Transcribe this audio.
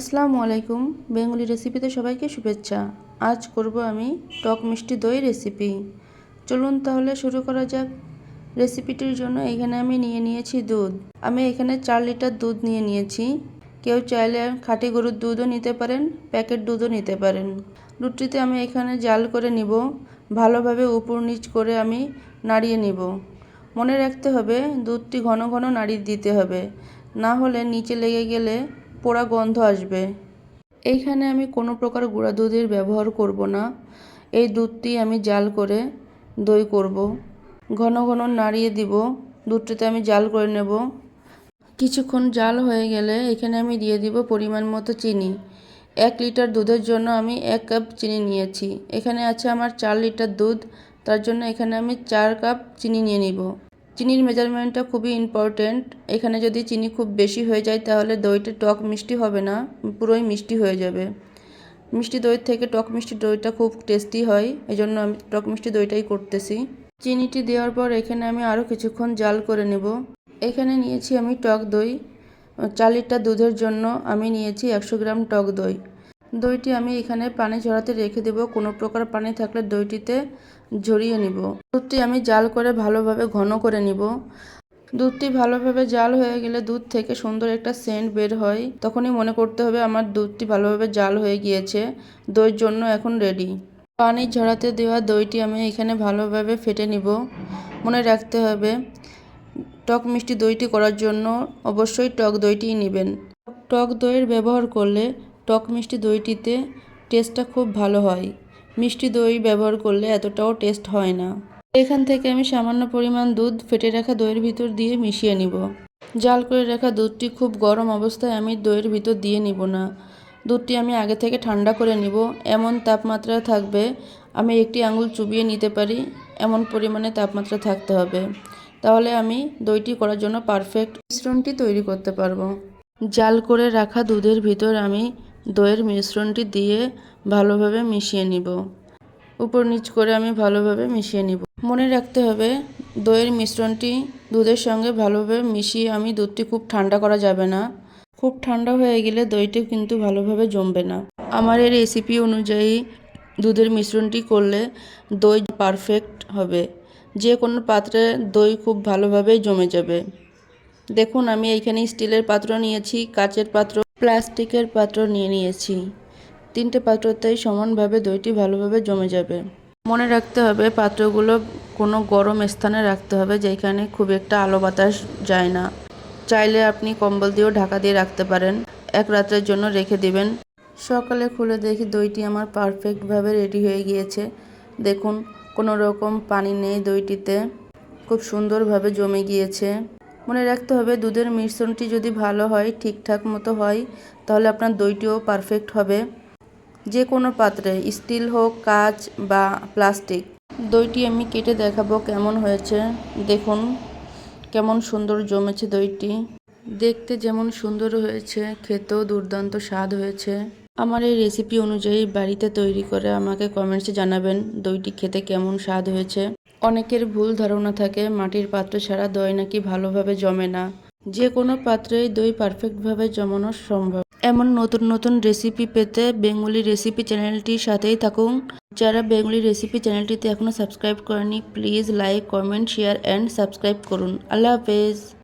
আসসালামু আলাইকুম। বেঙ্গলি রেসিপিতে সবাইকে শুভেচ্ছা। আজ করব আমি টক মিষ্টি দই রেসিপি। চলুন তাহলে শুরু করা যাক। রেসিপিটির জন্য এখানে আমি নিয়ে নিয়েছি দুধ। আমি এখানে চার লিটার দুধ নিয়ে নিয়েছি। কেউ চাইলে খাঁটি গরুর দুধও নিতে পারেন, প্যাকেট দুধও নিতে পারেন। দুধটিতে আমি এখানে জাল করে নিব। ভালোভাবে উপর নিচ করে আমি নাড়িয়ে নিব। মনে রাখতে হবে দুধটি ঘন ঘন নাড়িয়ে দিতে হবে। না হলে নিচে লেগে গেলে পোড়া গন্ধ আসবে। এইখানে আমি কোনো প্রকার গুঁড়া দুধের ব্যবহার করব না। এই দুধটি আমি জাল করে দই করব। ঘন ঘন নাড়িয়ে দিব। দুধটিতে আমি জাল করে নেব। কিছুক্ষণ জাল হয়ে গেলে এখানে আমি দিয়ে দিব পরিমাণ মতো চিনি। এক লিটার দুধের জন্য আমি এক কাপ চিনি নিয়েছি। এখানে আছে আমার চার লিটার দুধ। তার জন্য এখানে আমি চার কাপ চিনি নিয়ে নিব। চিনির মেজারমেন্টটা খুবই ইম্পর্টেন্ট এখানে যদি চিনি খুব বেশি হয়ে যায়, তাহলে দইটা টক মিষ্টি হবে না, পুরোই মিষ্টি হয়ে যাবে। মিষ্টি দই থেকে টক মিষ্টি দইটা খুব টেস্টি হয় এই জন্য আমি টক মিষ্টি দইটাই করতেছি। চিনিটি দেওয়ার পর এখানে আমি আরও কিছুক্ষণ জাল করে নেব। এখানে নিয়েছি আমি টক দই। চার লিটার দুধের জন্য আমি নিয়েছি একশো গ্রাম টক দই। দইটি আমি এখানে পানি ঝরাতে রেখে দেব। কোনো প্রকার পানি থাকলে দইটিতে ঝরিয়ে নিব। দুধটি আমি জাল করে ভালোভাবে ঘন করে নিব। দুধটি ভালোভাবে জাল হয়ে গেলে দুধ থেকে সুন্দর একটা সেন্ট বের হয়। তখনই মনে করতে হবে আমার দুধটি ভালোভাবে জাল হয়ে গিয়েছে। দইয়ের জন্য এখন রেডি। পানি ঝরাতে দেওয়া দইটি আমি এখানে ভালোভাবে ফেটে নিব। মনে রাখতে হবে, টক মিষ্টি দইটি করার জন্য অবশ্যই টক দইটিই নেবেন। টক দইয়ের ব্যবহার করলে টক মিষ্টি দইটিতে টেস্টটা খুব ভালো হয়। মিষ্টি দই ব্যবহার করলে এতটাও টেস্ট হয় না। এখান থেকে আমি সামান্য পরিমাণ দুধ ফেটে রাখা দইয়ের ভিতর দিয়ে মিশিয়ে নিব। জাল করে রাখা দুধটি খুব গরম অবস্থায় আমি দইয়ের ভিতর দিয়ে নিব না। দুধটি আমি আগে থেকে ঠান্ডা করে নিব। এমন তাপমাত্রা থাকবে, আমি একটি আঙুল চুবিয়ে নিতে পারি, এমন পরিমাণে তাপমাত্রা থাকতে হবে। তাহলে আমি দইটি করার জন্য পারফেক্ট মিশ্রণটি তৈরি করতে পারব। জাল করে রাখা দুধের ভিতর আমি দইয়ের মিশ্রণটি দিয়ে ভালোভাবে মিশিয়ে নিব। উপর নিচ করে আমি ভালোভাবে মিশিয়ে নিব। মনে রাখতে হবে, দইয়ের মিশ্রণটি দুধের সঙ্গে ভালোভাবে মিশিয়ে আমি দুধটি খুব ঠান্ডা করা যাবে না। খুব ঠান্ডা হয়ে গেলে দইটি কিন্তু ভালোভাবে জমবে না। আমার এই রেসিপি অনুযায়ী দুধের মিশ্রণটি করলে দই পারফেক্ট হবে। যে কোনো পাত্রে দই খুব ভালোভাবে জমে যাবে। দেখুন, আমি এইখানে স্টিলের পাত্র নিয়েছি, কাচের পাত্র প্লাস্টিকের পাত্র নিয়ে নিয়েছি। তিনটে পাত্রতেই সমানভাবে দইটি ভালোভাবে জমে যাবে। মনে রাখতে হবে, পাত্রগুলো কোনো গরম স্থানে রাখতে হবে যেখানে খুব একটা আলো বাতাস যায় না। চাইলে আপনি কম্বল দিয়েও ঢাকা দিয়ে রাখতে পারেন। এক রাতের জন্য রেখে দিবেন। সকালে খুলে দেখি দইটি আমার পারফেক্টভাবে রেডি হয়ে গিয়েছে। দেখুন, কোনো রকম পানি নেই দইটিতে। খুব সুন্দরভাবে জমে গিয়েছে। মনে রাখতে হবে, দুধের মিশ্রণটি যদি ভালো হয়, ঠিকঠাক মতো হয়, তাহলে আপনার দইটিও পারফেক্ট হবে। যে কোনো পাত্রে, স্টিল হোক, কাচ বা প্লাস্টিক। দইটি আমি কেটে দেখাবো কেমন হয়েছে। দেখুন, কেমন সুন্দর জমেছে দইটি। দেখতে যেমন সুন্দর হয়েছে, খেতেও দুর্দান্ত স্বাদ হয়েছে। আমার এই রেসিপি অনুযায়ী বাড়িতে তৈরি করে আমাকে কমেন্টসে জানাবেন দইটি খেতে কেমন স্বাদ হয়েছে। অনেকের ভুল ধারণা থাকে, মাটির পাত্র ছাড়া দই নাকি ভালোভাবে জমে না। যে কোনো পাত্রেই দই পারফেক্টভাবে জমানো সম্ভব। এমন নতুন নতুন রেসিপি পেতে বেঙ্গলি রেসিপি চ্যানেলটির সাথেই থাকুন। যারা বেঙ্গলি রেসিপি চ্যানেলটিতে এখনও সাবস্ক্রাইব করেনি, please like, comment, share, and subscribe করুন। আল্লাহ হাফেজ।